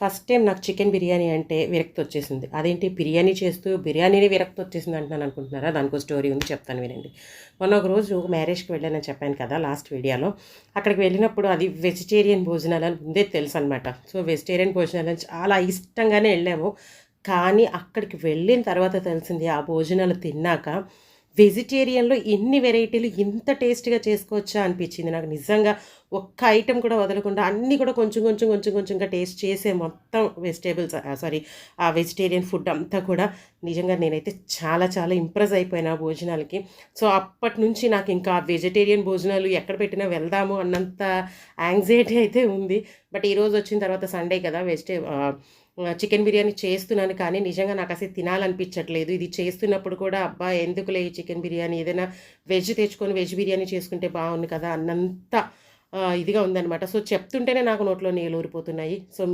First time నాకు chicken biryani అంటే విరక్తి వచ్చేసింది. అదేంటి? బిర్యానీ చేస్తూ బిర్యానీని విరక్తి వచ్చేసింది అంటున్నాను అనుకుంటున్నారా? దానికో స్టోరీ ఉంది చెప్తాను వినండి. మొన్న ఒక రోజు మ్యారేజ్కి వెళ్ళానని చెప్పాను కదా లాస్ట్ వీడియోలో. అక్కడికి వెళ్ళినప్పుడు అది వెజిటేరియన్ భోజనాలు అని ముందే తెలుసు అనమాట సో వెజిటేరియన్ భోజనాలు చాలా ఇష్టంగానే వెళ్ళాము. కానీ అక్కడికి వెళ్ళిన తర్వాత తెలిసింది ఆ భోజనాలు తిన్నాక వెజిటేరియన్లో ఎన్ని వెరైటీలు ఇంత టేస్ట్గా చేసుకోవచ్చా అనిపించింది. నాకు నిజంగా ఒక్క ఐటెం కూడా వదలకుండా అన్నీ కూడా కొంచెం కొంచెం కొంచెం కొంచెంగా టేస్ట్ చేసే మొత్తం వెజిటేబుల్స్ సారీ ఆ వెజిటేరియన్ ఫుడ్ అంతా కూడా నిజంగా నేనైతే చాలా చాలా ఇంప్రెస్ అయిపోయినా ఆ భోజనాలకి. సో అప్పటి నుంచి నాకు ఇంకా వెజిటేరియన్ భోజనాలు ఎక్కడ పెట్టినా వెళ్దాము అన్నంత యాంగ్జైటీ అయితే ఉంది. బట్ ఈరోజు వచ్చిన తర్వాత సండే కదా వెజిటే చికెన్ బిర్యానీ చేస్తున్నాను కానీ నిజంగా నాకు అసలు తినాలనిపించట్లేదు. ఇది చేస్తున్నప్పుడు కూడా అబ్బా ఎందుకులే ఈ చికెన్ బిర్యానీ? ఏదైనా వెజ్ తెచ్చుకొని వెజ్ బిర్యానీ చేసుకుంటే బాగుంది కదా అన్నంత ఇదిగా ఉందన్నమాట. సో చెప్తుంటేనే నాకు నోట్లో నీళ్ళు ఊరిపోతున్నాయి. సో మీ